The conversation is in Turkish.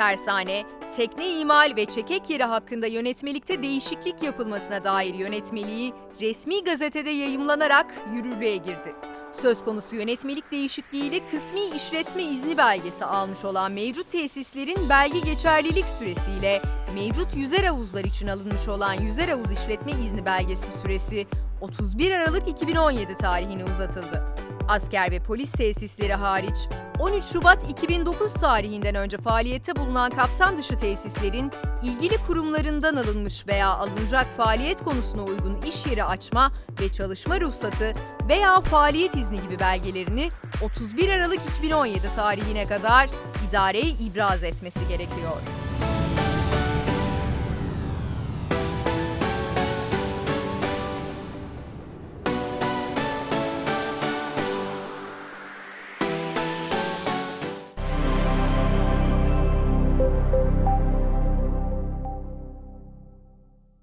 Tersane, tekne imal ve çekek yeri hakkında yönetmelikte değişiklik yapılmasına dair yönetmeliği resmi gazetede yayımlanarak yürürlüğe girdi. Söz konusu yönetmelik değişikliğiyle kısmi işletme izni belgesi almış olan mevcut tesislerin belge geçerlilik süresiyle mevcut yüzer havuzlar için alınmış olan yüzer havuz işletme izni belgesi süresi 31 Aralık 2017 tarihine uzatıldı. Asker ve polis tesisleri hariç 13 Şubat 2009 tarihinden önce faaliyette bulunan kapsam dışı tesislerin ilgili kurumlarından alınmış veya alınacak faaliyet konusuna uygun iş yeri açma ve çalışma ruhsatı veya faaliyet izni gibi belgelerini 31 Aralık 2017 tarihine kadar idareye ibraz etmesi gerekiyor.